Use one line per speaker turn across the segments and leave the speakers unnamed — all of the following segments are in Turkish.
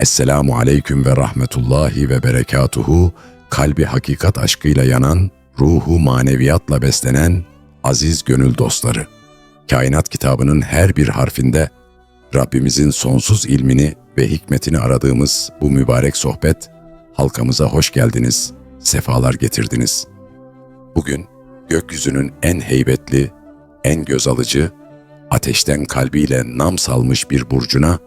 Esselamu aleyküm ve rahmetullahi ve berekatuhu, kalbi hakikat aşkıyla yanan, ruhu maneviyatla beslenen aziz gönül dostları. Kainat kitabının her bir harfinde Rabbimizin sonsuz ilmini ve hikmetini aradığımız bu mübarek sohbet, halkamıza hoş geldiniz, sefalar getirdiniz. Bugün gökyüzünün en heybetli, en göz alıcı, ateşten kalbiyle nam salmış bir burcuna,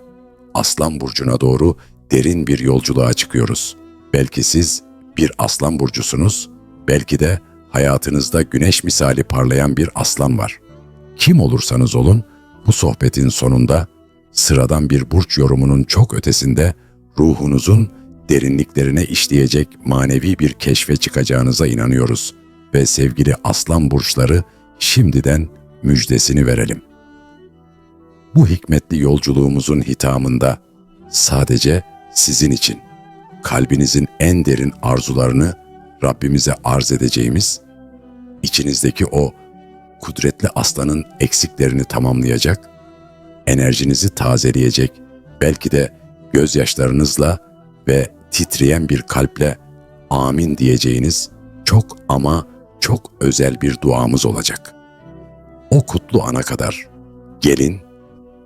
Aslan burcuna doğru derin bir yolculuğa çıkıyoruz. Belki siz bir aslan burcusunuz, belki de hayatınızda güneş misali parlayan bir aslan var. Kim olursanız olun, bu sohbetin sonunda sıradan bir burç yorumunun çok ötesinde ruhunuzun derinliklerine işleyecek manevi bir keşfe çıkacağınıza inanıyoruz ve sevgili aslan burçları şimdiden müjdesini verelim. Bu hikmetli yolculuğumuzun hitamında sadece sizin için kalbinizin en derin arzularını Rabbimize arz edeceğimiz, içinizdeki o kudretli aslanın eksiklerini tamamlayacak, enerjinizi tazeleyecek, belki de gözyaşlarınızla ve titreyen bir kalple amin diyeceğiniz çok ama çok özel bir duamız olacak. O kutlu ana kadar gelin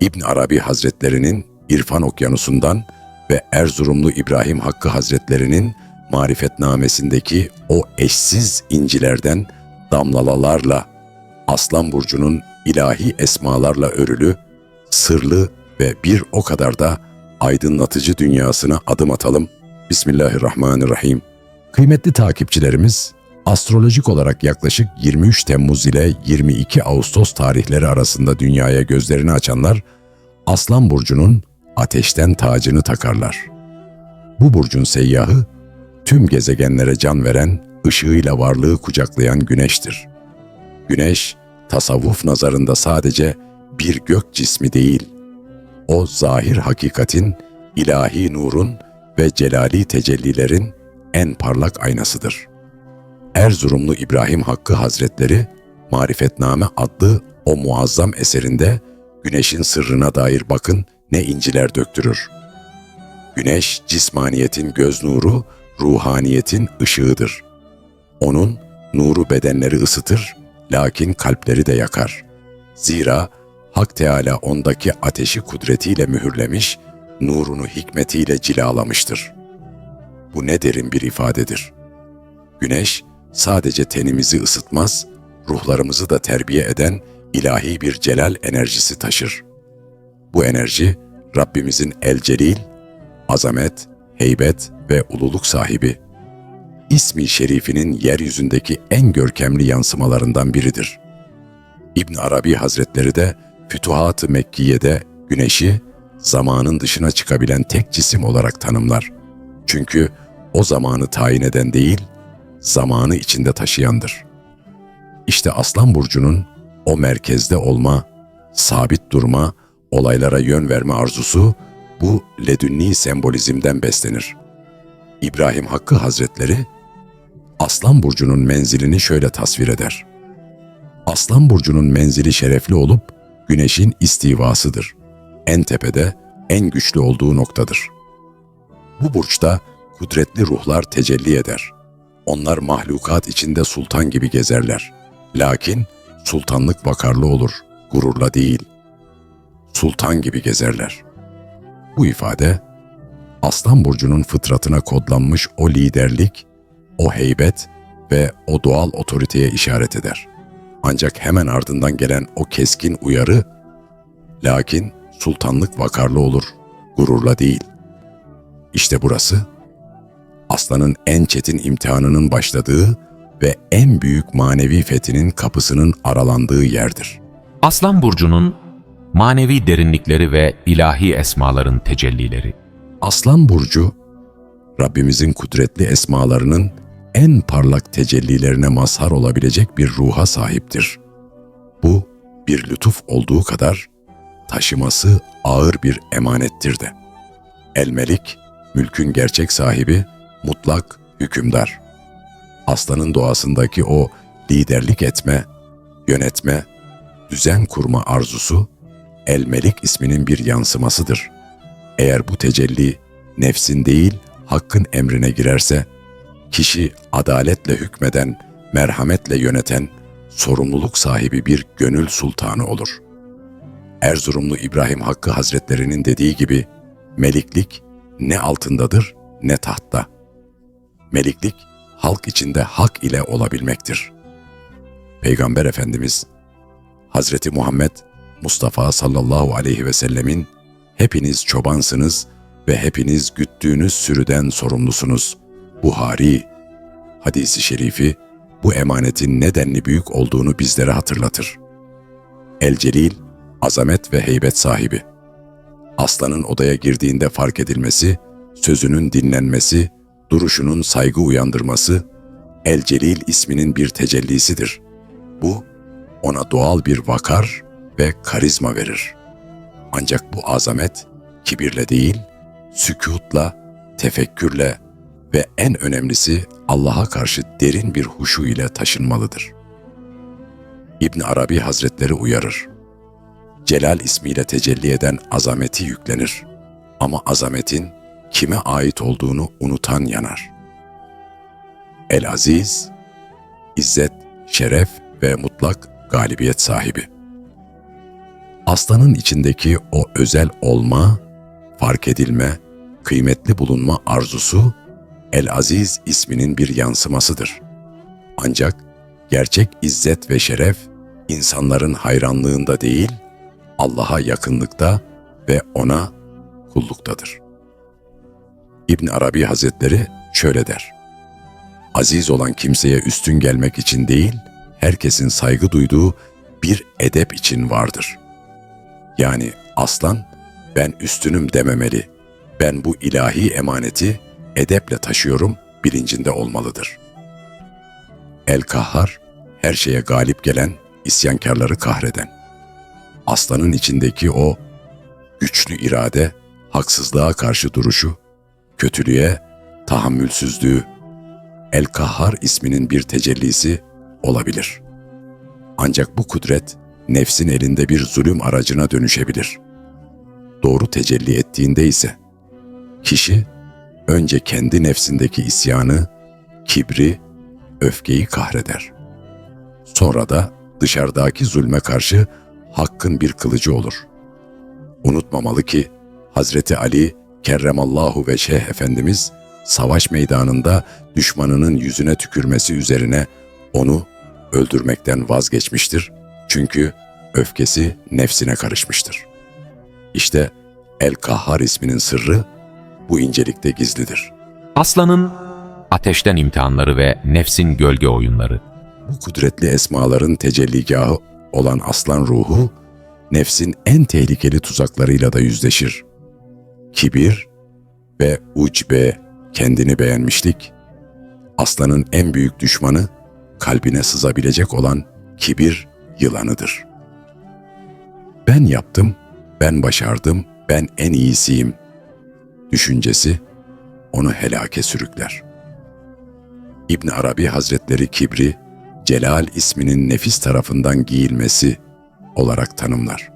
İbn Arabi Hazretlerinin İrfan Okyanusu'ndan ve Erzurumlu İbrahim Hakkı Hazretlerinin marifetnamesindeki o eşsiz incilerden damlalalarla Aslan Burcu'nun ilahi esmalarla örülü, sırlı ve bir o kadar da aydınlatıcı dünyasına adım atalım. Bismillahirrahmanirrahim. Kıymetli takipçilerimiz, astrolojik olarak yaklaşık 23 Temmuz ile 22 Ağustos tarihleri arasında dünyaya gözlerini açanlar, Aslan Burcu'nun ateşten tacını takarlar. Bu burcun seyyahı, tüm gezegenlere can veren, ışığıyla varlığı kucaklayan güneştir. Güneş, tasavvuf nazarında sadece bir gök cismi değil, o zahir hakikatin, ilahi nurun ve celali tecellilerin en parlak aynasıdır. Erzurumlu İbrahim Hakkı Hazretleri, Marifetname adlı o muazzam eserinde güneşin sırrına dair bakın ne inciler döktürür. Güneş cismaniyetin göz nuru, ruhaniyetin ışığıdır. Onun nuru bedenleri ısıtır, lakin kalpleri de yakar. Zira Hak Teala ondaki ateşi kudretiyle mühürlemiş, nurunu hikmetiyle cilalamıştır. Bu ne derin bir ifadedir. Güneş sadece tenimizi ısıtmaz, ruhlarımızı da terbiye eden ilahi bir celal enerjisi taşır. Bu enerji Rabbimizin el celil, azamet, heybet ve ululuk sahibi. İsmi şerifinin yeryüzündeki en görkemli yansımalarından biridir. İbn Arabi Hazretleri de Fütuhat-ı Mekkiye'de güneşi zamanın dışına çıkabilen tek cisim olarak tanımlar. Çünkü o zamanı tayin eden değil, zamanı içinde taşıyandır. İşte Aslan Burcu'nun o merkezde olma, sabit durma, olaylara yön verme arzusu bu ledünni sembolizmden beslenir. İbrahim Hakkı Hazretleri, Aslan Burcu'nun menzilini şöyle tasvir eder. Aslan Burcu'nun menzili şerefli olup, güneşin istivasıdır. En tepede, en güçlü olduğu noktadır. Bu burçta kudretli ruhlar tecelli eder. Onlar mahlukat içinde sultan gibi gezerler. Lakin sultanlık vakarlı olur, gururla değil. Sultan gibi gezerler. Bu ifade, Aslan Burcu'nun fıtratına kodlanmış o liderlik, o heybet ve o doğal otoriteye işaret eder. Ancak hemen ardından gelen o keskin uyarı, lakin sultanlık vakarlı olur, gururla değil. İşte burası, aslanın en çetin imtihanının başladığı ve en büyük manevi fethinin kapısının aralandığı yerdir.
Aslan burcunun manevi derinlikleri ve ilahi esmaların tecellileri.
Aslan burcu, Rabbimizin kudretli esmalarının en parlak tecellilerine mazhar olabilecek bir ruha sahiptir. Bu bir lütuf olduğu kadar taşıması ağır bir emanettir de. El-Melik, mülkün gerçek sahibi, mutlak hükümdar. Aslanın doğasındaki o liderlik etme, yönetme, düzen kurma arzusu El-Melik isminin bir yansımasıdır. Eğer bu tecelli nefsin değil hakkın emrine girerse, kişi adaletle hükmeden, merhametle yöneten, sorumluluk sahibi bir gönül sultanı olur. Erzurumlu İbrahim Hakkı Hazretlerinin dediği gibi, meliklik ne altındadır ne tahtta. Meliklik, halk içinde hak ile olabilmektir. Peygamber Efendimiz, Hazreti Muhammed Mustafa sallallahu aleyhi ve sellemin hepiniz çobansınız ve hepiniz güttüğünüz sürüden sorumlusunuz. Buhari hadisi şerifi bu emanetin nedenli büyük olduğunu bizlere hatırlatır. El Celil, azamet ve heybet sahibi. Aslanın odaya girdiğinde fark edilmesi, sözünün dinlenmesi, duruşunun saygı uyandırması, El Celil isminin bir tecellisidir. Bu, ona doğal bir vakar ve karizma verir. Ancak bu azamet kibirle değil, sükutla, tefekkürle ve en önemlisi Allah'a karşı derin bir huşu ile taşınmalıdır. İbn Arabi Hazretleri uyarır. Celal ismiyle tecelli eden azameti yüklenir. Ama azametin kime ait olduğunu unutan yanar. El Aziz, İzzet, şeref ve mutlak galibiyet sahibi. Aslanın içindeki o özel olma, fark edilme, kıymetli bulunma arzusu El Aziz isminin bir yansımasıdır. Ancak gerçek izzet ve şeref insanların hayranlığında değil, Allah'a yakınlıkta ve ona kulluktadır. İbn Arabi Hazretleri şöyle der. Aziz olan kimseye üstün gelmek için değil, herkesin saygı duyduğu bir edep için vardır. Yani aslan ben üstünüm dememeli. Ben bu ilahi emaneti edeple taşıyorum bilincinde olmalıdır. El Kahhar her şeye galip gelen, isyankarları kahreden. Aslanın içindeki o güçlü irade, haksızlığa karşı duruşu, kötülüğe tahammülsüzlüğü, El Kahhar isminin bir tecellisi olabilir. Ancak bu kudret nefsin elinde bir zulüm aracına dönüşebilir. Doğru tecelli ettiğinde ise kişi önce kendi nefsindeki isyanı, kibri, öfkeyi kahreder. Sonra da dışarıdaki zulme karşı hakkın bir kılıcı olur. Unutmamalı ki Hazreti Ali kerremallahu ve şeyh efendimiz savaş meydanında düşmanının yüzüne tükürmesi üzerine onu öldürmekten vazgeçmiştir. Çünkü öfkesi nefsine karışmıştır. İşte El Kahhar isminin sırrı bu incelikte gizlidir.
Aslanın ateşten imtihanları ve nefsin gölge oyunları.
Bu kudretli esmaların tecelligahı olan aslan ruhu, nefsin en tehlikeli tuzaklarıyla da yüzleşir. Kibir ve ucbe, kendini beğenmişlik, aslanın en büyük düşmanı, kalbine sızabilecek olan kibir yılanıdır. Ben yaptım, ben başardım, ben en iyisiyim. Düşüncesi onu helake sürükler. İbn Arabi Hazretleri kibri, Celal isminin nefis tarafından giyilmesi olarak tanımlar.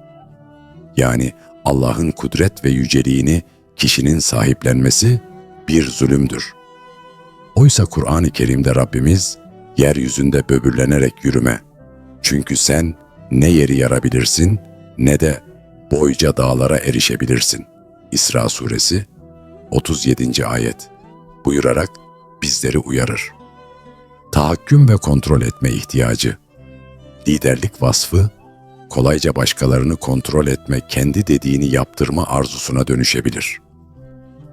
Yani Allah'ın kudret ve yüceliğini kişinin sahiplenmesi bir zulümdür. Oysa Kur'an-ı Kerim'de Rabbimiz, yeryüzünde böbürlenerek yürüme. Çünkü sen ne yeri yarabilirsin ne de boyca dağlara erişebilirsin. İsra suresi 37. ayet buyurarak bizleri uyarır. Tahakküm ve kontrol etme ihtiyacı. Liderlik vasfı kolayca başkalarını kontrol etme, kendi dediğini yaptırma arzusuna dönüşebilir.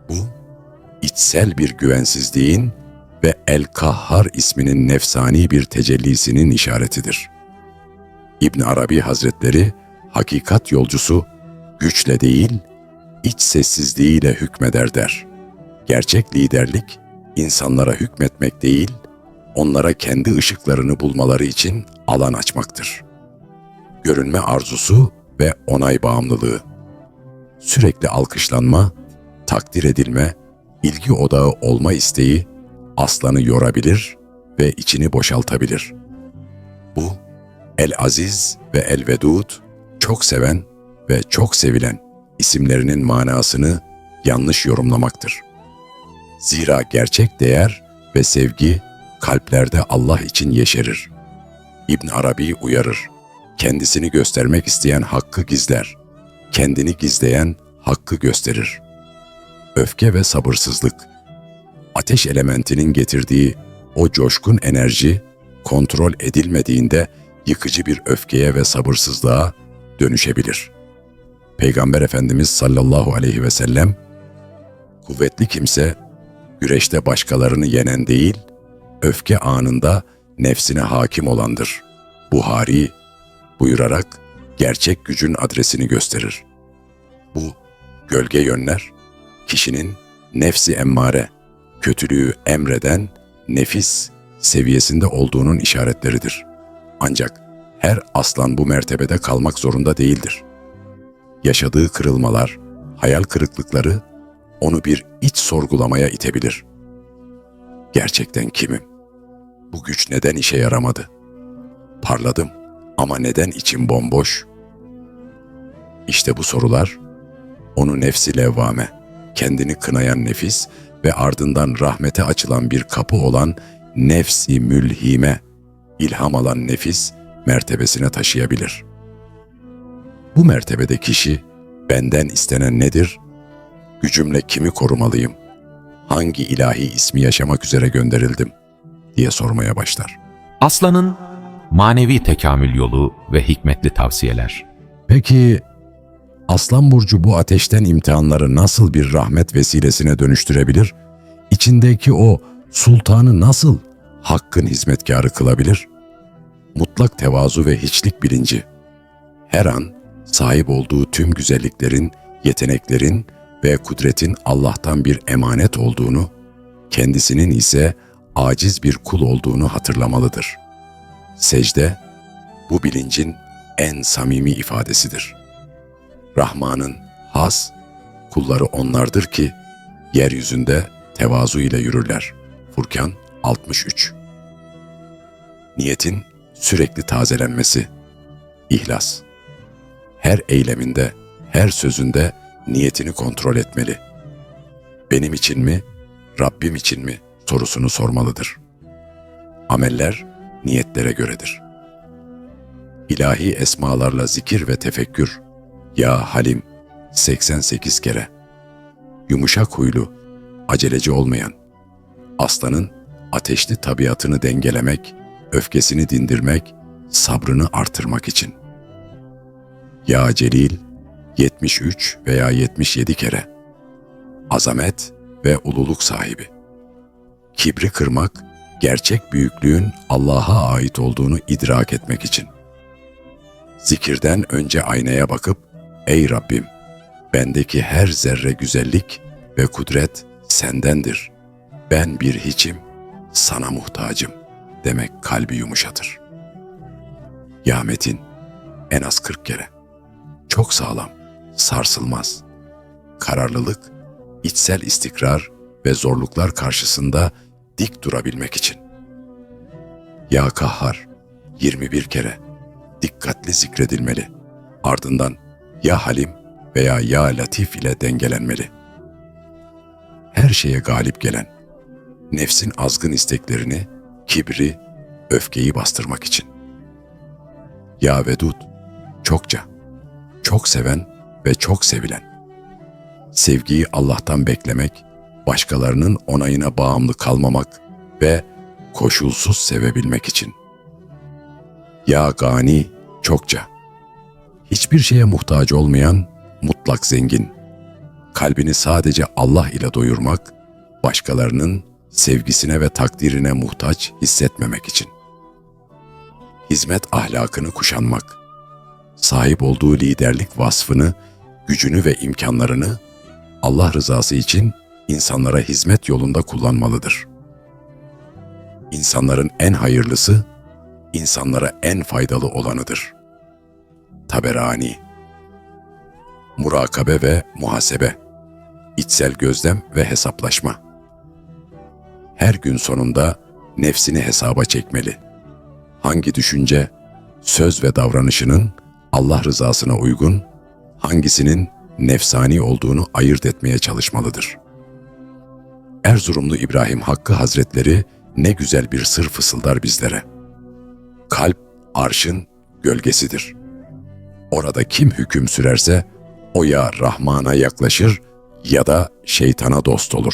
Bu içsel bir güvensizliğin ve El Kahhar isminin nefsani bir tecellisinin işaretidir. İbn Arabi Hazretleri hakikat yolcusu güçle değil, iç sessizliğiyle hükmeder der. Gerçek liderlik insanlara hükmetmek değil, onlara kendi ışıklarını bulmaları için alan açmaktır. Görünme arzusu ve onay bağımlılığı. Sürekli alkışlanma, takdir edilme, ilgi odağı olma isteği aslanı yorabilir ve içini boşaltabilir. Bu El Aziz ve El Vedud çok seven ve çok sevilen isimlerinin manasını yanlış yorumlamaktır. Zira gerçek değer ve sevgi kalplerde Allah için yeşerir. İbn Arabi uyarır. Kendisini göstermek isteyen hakkı gizler. Kendini gizleyen hakkı gösterir. Öfke ve sabırsızlık. Ateş elementinin getirdiği o coşkun enerji kontrol edilmediğinde yıkıcı bir öfkeye ve sabırsızlığa dönüşebilir. Peygamber Efendimiz sallallahu aleyhi ve sellem kuvvetli kimse güreşte başkalarını yenen değil, öfke anında nefsine hakim olandır. Buhari buyurarak gerçek gücün adresini gösterir. Bu gölge yönler kişinin nefsi emmare, kötülüğü emreden nefis seviyesinde olduğunun işaretleridir. Ancak her aslan bu mertebede kalmak zorunda değildir. Yaşadığı kırılmalar, hayal kırıklıkları onu bir iç sorgulamaya itebilir. Gerçekten kimim? Bu güç neden işe yaramadı? Parladım ama neden içim bomboş? İşte bu sorular onu nefsi levvame, kendini kınayan nefis ve ardından rahmete açılan bir kapı olan nefsi mülhime, ilham alan nefis mertebesine taşıyabilir. Bu mertebede kişi benden istenen nedir? Gücümle kimi korumalıyım? Hangi ilahi ismi yaşamak üzere gönderildim? diye sormaya başlar.
Aslanın manevi tekamül yolu ve hikmetli tavsiyeler.
Peki Aslan Burcu bu ateşten imtihanları nasıl bir rahmet vesilesine dönüştürebilir? İçindeki o sultanı nasıl hakkın hizmetkarı kılabilir? Mutlak tevazu ve hiçlik bilinci. Her an sahip olduğu tüm güzelliklerin, yeteneklerin ve kudretin Allah'tan bir emanet olduğunu, kendisinin ise aciz bir kul olduğunu hatırlamalıdır. Secde, bu bilincin en samimi ifadesidir. Rahman'ın has, kulları onlardır ki, yeryüzünde tevazu ile yürürler. Furkan 63 Niyetin sürekli tazelenmesi, ihlas. Her eyleminde, her sözünde niyetini kontrol etmeli. Benim için mi, Rabbim için mi sorusunu sormalıdır. Ameller niyetlere göredir. İlahi esmalarla zikir ve tefekkür, Ya Halim 88 kere. Yumuşak huylu, aceleci olmayan, aslanın ateşli tabiatını dengelemek, öfkesini dindirmek, sabrını artırmak için. Ya Celil 73 veya 77 kere. Azamet ve ululuk sahibi. Kibri kırmak, gerçek büyüklüğün Allah'a ait olduğunu idrak etmek için. Zikirden önce aynaya bakıp, Ey Rabbim, bendeki her zerre güzellik ve kudret sendendir. Ben bir hiçim, sana muhtacım demek kalbi yumuşatır. Ya Metin, en az 40 kere. Çok sağlam, sarsılmaz. Kararlılık, içsel istikrar ve zorluklar karşısında dik durabilmek için. Ya Kahhar, 21 kere. Dikkatli zikredilmeli. Ardından Ya Halim veya Ya Latif ile dengelenmeli. Her şeye galip gelen, nefsin azgın isteklerini, kibri, öfkeyi bastırmak için. Ya Vedud, çokça, çok seven ve çok sevilen. Sevgiyi Allah'tan beklemek, başkalarının onayına bağımlı kalmamak ve koşulsuz sevebilmek için. Ya Gani, çokça, hiçbir şeye muhtaç olmayan mutlak zengin. Kalbini sadece Allah ile doyurmak, başkalarının sevgisine ve takdirine muhtaç hissetmemek için. Hizmet ahlakını kuşanmak, sahip olduğu liderlik vasfını, gücünü ve imkanlarını Allah rızası için insanlara hizmet yolunda kullanmalıdır. İnsanların en hayırlısı, insanlara en faydalı olanıdır. Taberani Murakabe ve muhasebe içsel gözlem ve hesaplaşma. Her gün sonunda nefsini hesaba çekmeli. Hangi düşünce, söz ve davranışının Allah rızasına uygun, hangisinin nefsani olduğunu ayırt etmeye çalışmalıdır. Erzurumlu İbrahim Hakkı Hazretleri ne güzel bir sır fısıldar bizlere. Kalp arşın gölgesidir. Orada kim hüküm sürerse o ya Rahman'a yaklaşır ya da şeytana dost olur.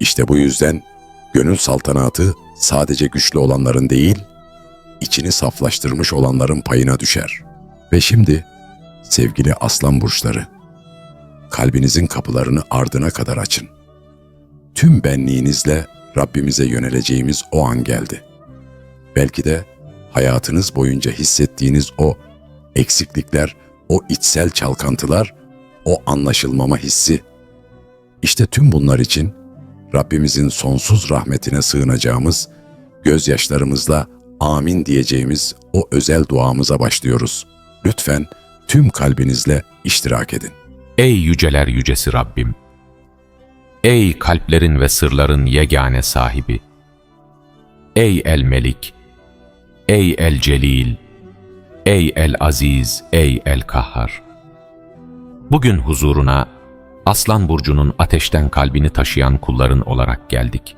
İşte bu yüzden gönül saltanatı sadece güçlü olanların değil, içini saflaştırmış olanların payına düşer. Ve şimdi sevgili aslan burçları, kalbinizin kapılarını ardına kadar açın. Tüm benliğinizle Rabbimize yöneleceğimiz o an geldi. Belki de hayatınız boyunca hissettiğiniz o eksiklikler, o içsel çalkantılar, o anlaşılmama hissi. İşte tüm bunlar için Rabbimizin sonsuz rahmetine sığınacağımız, gözyaşlarımızla amin diyeceğimiz o özel duamıza başlıyoruz. Lütfen tüm kalbinizle iştirak edin.
Ey yüceler yücesi Rabbim! Ey kalplerin ve sırların yegane sahibi! Ey El Melik! Ey El Celil! Ey El Aziz! Ey El Kahhar! Bugün huzuruna Aslan Burcu'nun ateşten kalbini taşıyan kulların olarak geldik.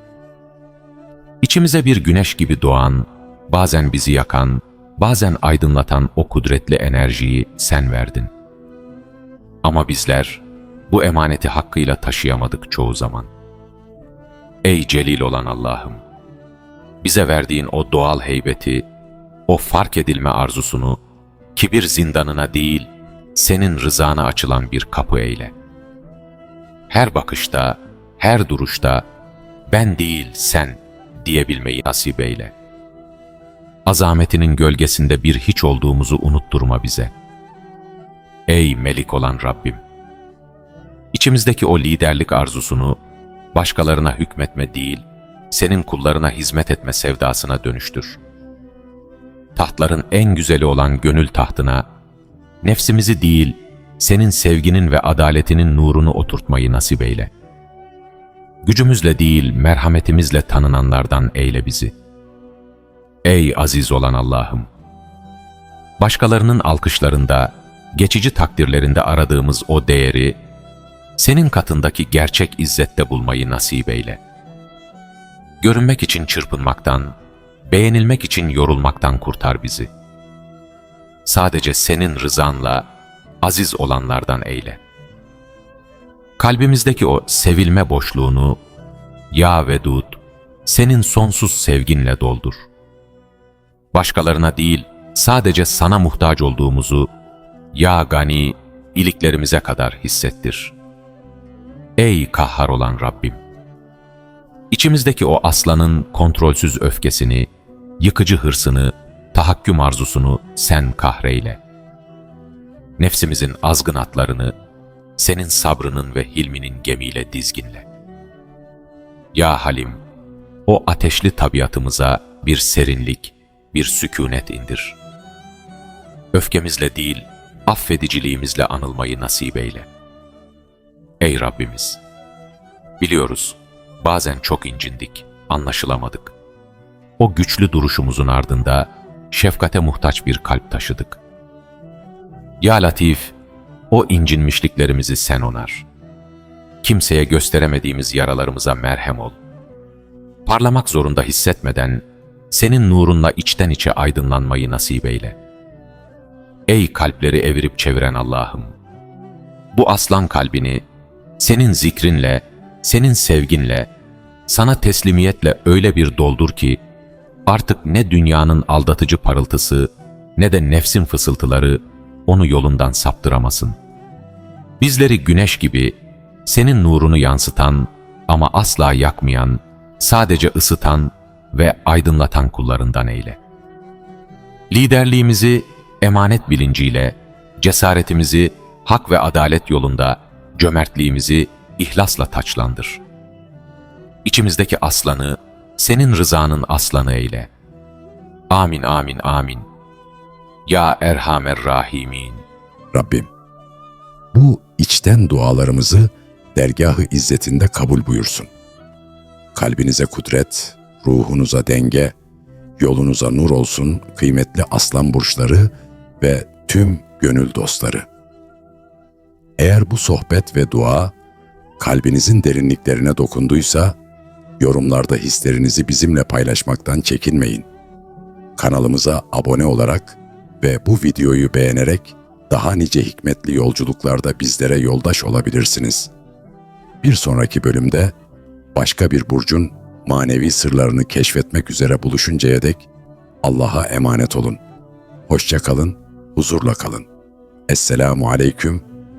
İçimize bir güneş gibi doğan, bazen bizi yakan, bazen aydınlatan o kudretli enerjiyi sen verdin. Ama bizler bu emaneti hakkıyla taşıyamadık çoğu zaman. Ey celil olan Allah'ım! Bize verdiğin o doğal heybeti, o fark edilme arzusunu, kibir zindanına değil, senin rızana açılan bir kapı eyle. Her bakışta, her duruşta, ben değil sen diyebilmeyi nasip eyle. Azametinin gölgesinde bir hiç olduğumuzu unutturma bize. Ey melik olan Rabbim! İçimizdeki o liderlik arzusunu başkalarına hükmetme değil, senin kullarına hizmet etme sevdasına dönüştür. Tahtların en güzeli olan gönül tahtına, nefsimizi değil, senin sevginin ve adaletinin nurunu oturtmayı nasip eyle. Gücümüzle değil, merhametimizle tanınanlardan eyle bizi. Ey aziz olan Allah'ım! Başkalarının alkışlarında, geçici takdirlerinde aradığımız o değeri, senin katındaki gerçek izzette bulmayı nasip eyle. Görünmek için çırpınmaktan, beğenilmek için yorulmaktan kurtar bizi. Sadece senin rızanla aziz olanlardan eyle. Kalbimizdeki o sevilme boşluğunu, Ya Vedud, senin sonsuz sevginle doldur. Başkalarına değil, sadece sana muhtaç olduğumuzu, Ya Gani, iliklerimize kadar hissettir. Ey kahhar olan Rabbim! İçimizdeki o aslanın kontrolsüz öfkesini, yıkıcı hırsını, tahakküm arzusunu sen kahreyle. Nefsimizin azgın atlarını, senin sabrının ve hilminin gemiyle dizginle. Ya Halim, o ateşli tabiatımıza bir serinlik, bir sükunet indir. Öfkemizle değil, affediciliğimizle anılmayı nasip eyle. Ey Rabbimiz! Biliyoruz, bazen çok incindik, anlaşılamadık. O güçlü duruşumuzun ardında şefkate muhtaç bir kalp taşıdık. Ya Latif, o incinmişliklerimizi sen onar. Kimseye gösteremediğimiz yaralarımıza merhem ol. Parlamak zorunda hissetmeden, senin nurunla içten içe aydınlanmayı nasip eyle. Ey kalpleri evirip çeviren Allah'ım! Bu aslan kalbini, senin zikrinle, senin sevginle, sana teslimiyetle öyle bir doldur ki, artık ne dünyanın aldatıcı parıltısı, ne de nefsin fısıltıları onu yolundan saptıramasın. Bizleri güneş gibi, senin nurunu yansıtan ama asla yakmayan, sadece ısıtan ve aydınlatan kullarından eyle. Liderliğimizi emanet bilinciyle, cesaretimizi hak ve adalet yolunda, cömertliğimizi ihlasla taçlandır. İçimizdeki aslanı, senin rızanın aslanı eyle. Amin, amin, amin. Ya Erhamer Rahimin.
Rabbim, bu içten dualarımızı dergahı izzetinde kabul buyursun. Kalbinize kudret, ruhunuza denge, yolunuza nur olsun kıymetli aslan burçları ve tüm gönül dostları. Eğer bu sohbet ve dua kalbinizin derinliklerine dokunduysa, yorumlarda hislerinizi bizimle paylaşmaktan çekinmeyin. Kanalımıza abone olarak ve bu videoyu beğenerek daha nice hikmetli yolculuklarda bizlere yoldaş olabilirsiniz. Bir sonraki bölümde başka bir burcun manevi sırlarını keşfetmek üzere buluşuncaya dek Allah'a emanet olun. Hoşça kalın, huzurla kalın. Esselamu aleyküm